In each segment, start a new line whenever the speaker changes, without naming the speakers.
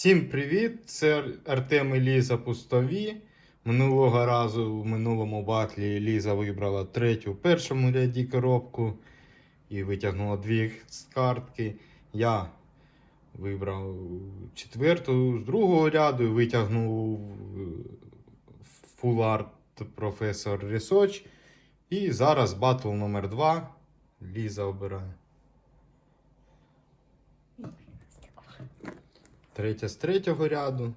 Всім привіт! Це Артем і Ліза Пустові. Минулого разу в минулому батлі Ліза вибрала третю в першому ряді коробку і витягнула дві з картки. Я вибрав четверту з другого ряду і витягнув Art Professor Research. І зараз батл номер 2 Ліза обирає. Третя з третього ряду.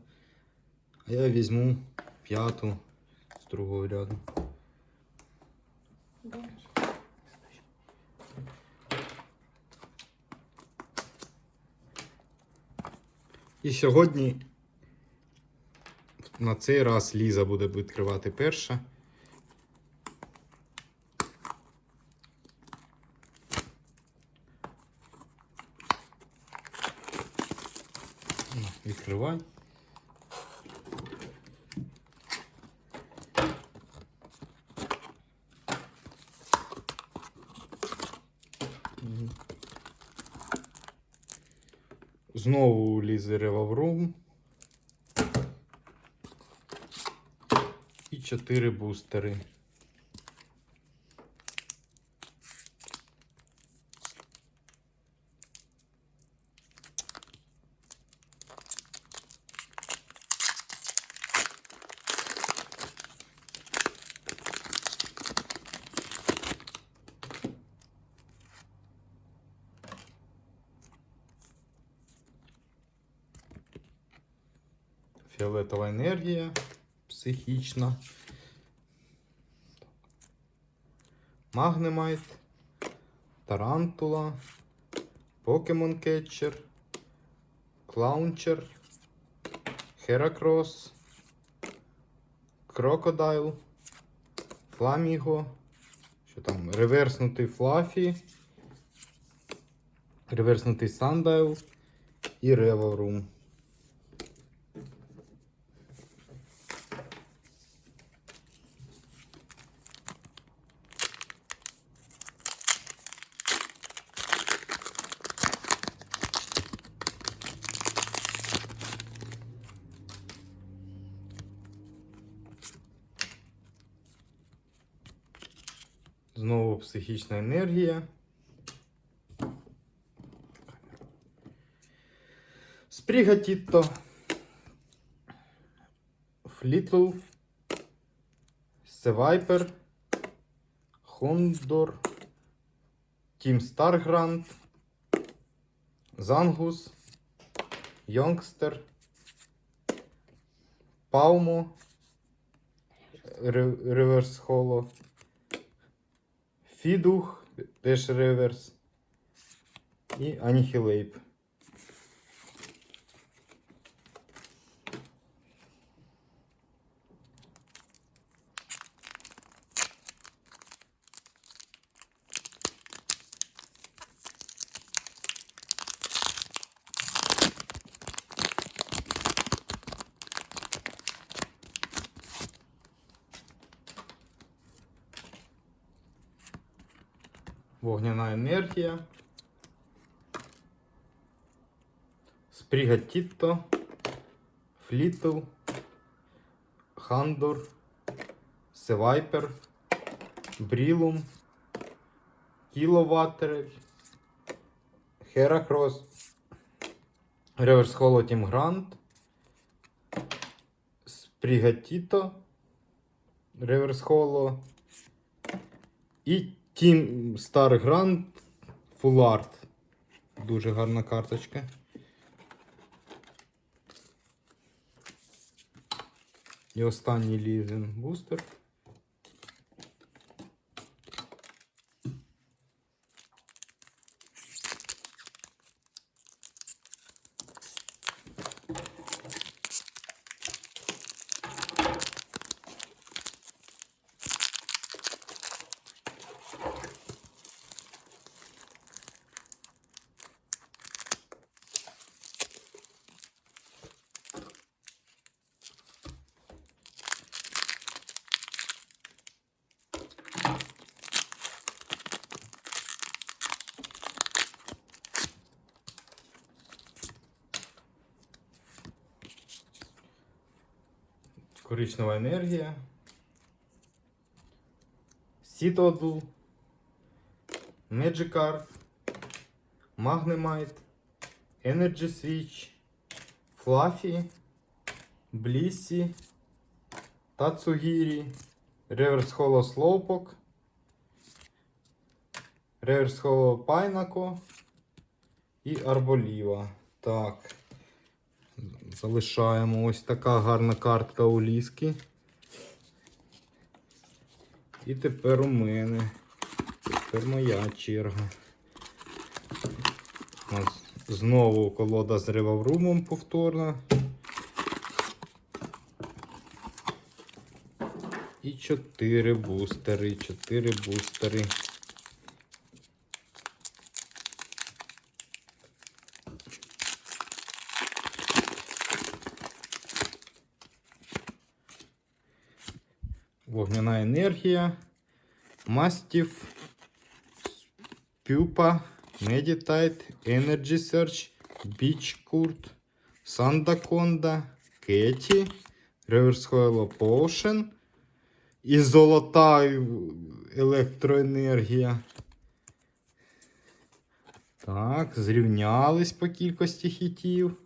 А я візьму п'яту з другого ряду. І сьогодні на цей раз Ліза буде відкривати перша. Відкривай. Знову лізе реваврум. І чотири бустери. Фіолетова енергія, психічна. Магнемайт, Тарантула, Покемон Кетчер, Клаунчер, Херакрос, Крокодайл, Фламіго, що там, реверснутий Флафі, реверснутий Сандайл і Реварум. Знову психічна енергія. Спрігатітто. Флітл. Севайпер. Хондор. Тім Старгрант. Зангус. Йонгстер. Паумо. Ре- Реверс Холо. Фідух, теж реверс. І Анігілейп. Вогняна енергія. Спрігатітто. Флітл. Хандор. Севайпер. Брілум. Кіловатерель. Херакрос. Реверс Холо Тім Грант. Спрігатіто. Реверс Холо. І Тім Star Grand Full. Дуже гарна карточка. І останній лізен бустер. Коричнева енергія. Citadel. Magikarp. Magnemite. Energy Switch. Fluffy. Blissey. Тацугірі. Реверс Холо Слоупок. Реверс Холо Пайнако. І Арболіва. Так. Залишаємо ось така гарна картка у ліски. І тепер у мене. Тепер моя черга. У нас знову колода з реваврумом повторна. І чотири бустери. Чотири бустери. Вогняна енергія. Мастів. Пюпа. Медітайт. Energy Search. Курт. Сандаконда. Кеті. Реверс Хойло Поушен. І золота електроенергія. Так, зрівнялись по кількості хітів.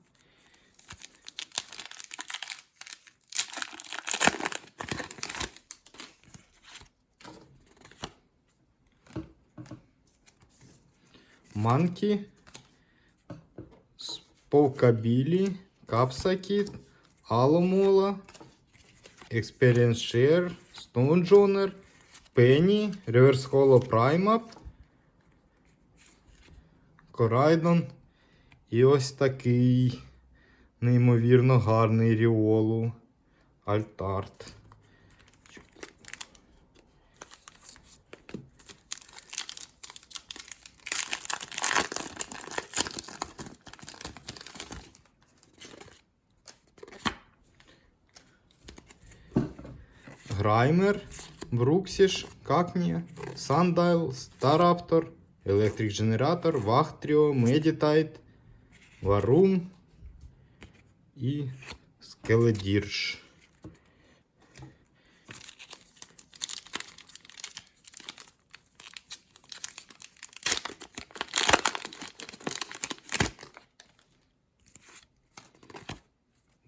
Манкі, Сповкабілі, Капсакіт, Аломола, Stone Joner, Penny, Reverse Holo Primap, Корайдон і ось такий неймовірно гарний Ріолу Альтарт. Граймер, Бруксіш, Какні, Сандайл, Стараптор, Електрик Генератор, Вахтріо, Медітайт, Варум і Скеледірш.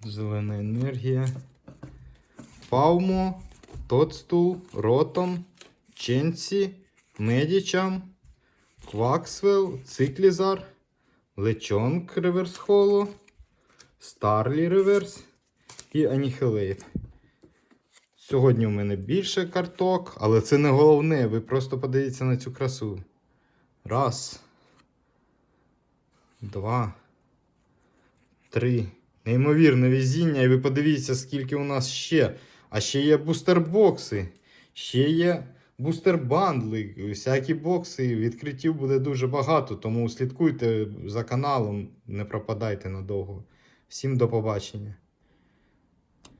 Зелена енергія. Паумо, Тоцтул, Ротом, Ченсі, Медічам, Кваксвел, Циклізар, Лечонг Реверс Холо, Старлі Реверс і Анігелейт. Сьогодні у мене більше карток, але це не головне. Ви просто подивіться на цю красу. Раз. Два. Три. Неймовірне везіння, і ви подивіться, скільки у нас ще. А ще є бустербокси, ще є бустер-бандли, всякі бокси. Відкриттів буде дуже багато, тому слідкуйте за каналом, не пропадайте надовго. Всім до побачення.